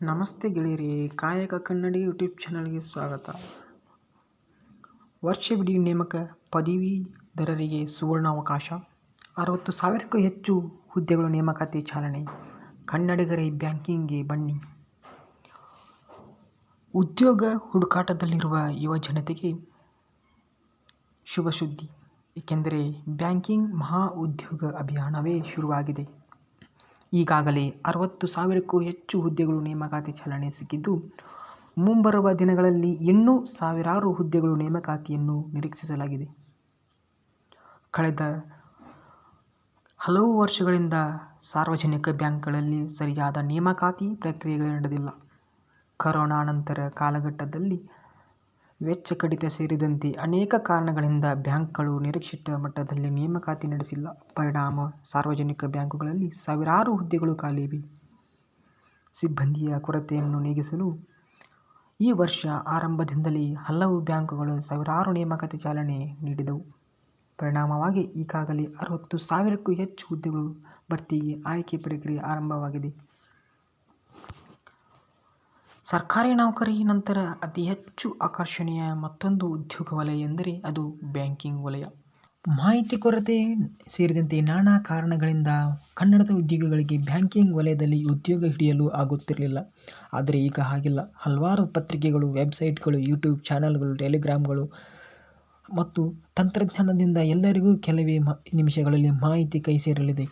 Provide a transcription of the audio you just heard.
ನಮಸ್ತೆ ಗೆಳೆಯರಿ, ಕಾಯಕ ಕನ್ನಡಿ ಯೂಟ್ಯೂಬ್ ಚಾನಲ್ಗೆ ಸ್ವಾಗತ. ವರ್ಷವಿಡೀ ನೇಮಕ ಪದವೀಧರರಿಗೆ ಸುವರ್ಣಾವಕಾಶ, ಅರವತ್ತು ಸಾವಿರಕ್ಕೂ ಹೆಚ್ಚು ಹುದ್ದೆಗಳು ನೇಮಕಾತಿ ಚಾಲನೆ, ಕನ್ನಡಿಗರೇ ಬ್ಯಾಂಕಿಂಗ್ಗೆ ಬನ್ನಿ. ಉದ್ಯೋಗ ಹುಡುಕಾಟದಲ್ಲಿರುವ ಯುವ ಜನತೆಗೆ ಶುಭ ಸುದ್ದಿ. ಏಕೆಂದರೆ ಬ್ಯಾಂಕಿಂಗ್ ಮಹಾ ಉದ್ಯೋಗ ಅಭಿಯಾನವೇ ಶುರುವಾಗಿದೆ. ಈಗಾಗಲೇ ಅರವತ್ತು ಸಾವಿರಕ್ಕೂ ಹೆಚ್ಚು ಹುದ್ದೆಗಳು ನೇಮಕಾತಿ ಚಾಲನೆ ಸಿಕ್ಕಿದ್ದು, ಮುಂಬರುವ ದಿನಗಳಲ್ಲಿ ಇನ್ನೂ ಸಾವಿರಾರು ಹುದ್ದೆಗಳು ನೇಮಕಾತಿಯನ್ನು ನಿರೀಕ್ಷಿಸಲಾಗಿದೆ. ಕಳೆದ ಹಲವು ವರ್ಷಗಳಿಂದ ಸಾರ್ವಜನಿಕ ಬ್ಯಾಂಕ್ಗಳಲ್ಲಿ ಸರಿಯಾದ ನೇಮಕಾತಿ ಪ್ರಕ್ರಿಯೆಗಳು ನಡೆದಿಲ್ಲ. ಕರೋನಾ ನಂತರ ಕಾಲಘಟ್ಟದಲ್ಲಿ ವೆಚ್ಚ ಕಡಿತ ಸೇರಿದಂತೆ ಅನೇಕ ಕಾರಣಗಳಿಂದ ಬ್ಯಾಂಕ್ಗಳು ನಿರೀಕ್ಷಿತ ಮಟ್ಟದಲ್ಲಿ ನೇಮಕಾತಿ ನಡೆಸಿಲ್ಲ. ಪರಿಣಾಮ ಸಾರ್ವಜನಿಕ ಬ್ಯಾಂಕುಗಳಲ್ಲಿ ಸಾವಿರಾರು ಹುದ್ದೆಗಳು ಖಾಲಿವೆ ಸಿಬ್ಬಂದಿಯ ಕೊರತೆಯನ್ನು ನೀಗಿಸಲು ಈ ವರ್ಷ ಆರಂಭದಿಂದಲೇ ಹಲವು ಬ್ಯಾಂಕುಗಳು ಸಾವಿರಾರು ನೇಮಕಾತಿ ಚಾಲನೆ ನೀಡಿದವು. ಪರಿಣಾಮವಾಗಿ ಈಗಾಗಲೇ ಅರವತ್ತು ಸಾವಿರಕ್ಕೂ ಹೆಚ್ಚು ಹುದ್ದೆಗಳು ಭರ್ತಿಗೆ ಆಯ್ಕೆ ಪ್ರಕ್ರಿಯೆ ಆರಂಭವಾಗಿದೆ. ಸರ್ಕಾರಿ ನೌಕರಿ ನಂತರ ಅತಿ ಹೆಚ್ಚು ಆಕರ್ಷಣೀಯ ಮತ್ತೊಂದು ಉದ್ಯೋಗ ವಲಯ ಎಂದರೆ ಅದು ಬ್ಯಾಂಕಿಂಗ್ ವಲಯ. ಮಾಹಿತಿ ಕೊರತೆ ಸೇರಿದಂತೆ ನಾನಾ ಕಾರಣಗಳಿಂದ ಕನ್ನಡದ ಉದ್ಯೋಗಿಗಳಿಗೆ ಬ್ಯಾಂಕಿಂಗ್ ವಲಯದಲ್ಲಿ ಉದ್ಯೋಗ ಹಿಡಿಯಲು ಆಗುತ್ತಿರಲಿಲ್ಲ. ಆದರೆ ಈಗ ಹಾಗಿಲ್ಲ. ಹಲವಾರು ಪತ್ರಿಕೆಗಳು, ವೆಬ್ಸೈಟ್ಗಳು, ಯೂಟ್ಯೂಬ್ ಚಾನಲ್ಗಳು, ಟೆಲಿಗ್ರಾಮ್ಗಳು ಮತ್ತು ತಂತ್ರಜ್ಞಾನದಿಂದ ಎಲ್ಲರಿಗೂ ಕೆಲವೇ ನಿಮಿಷಗಳಲ್ಲಿ ಮಾಹಿತಿ ಕೈ ಸೇರಲಿದೆ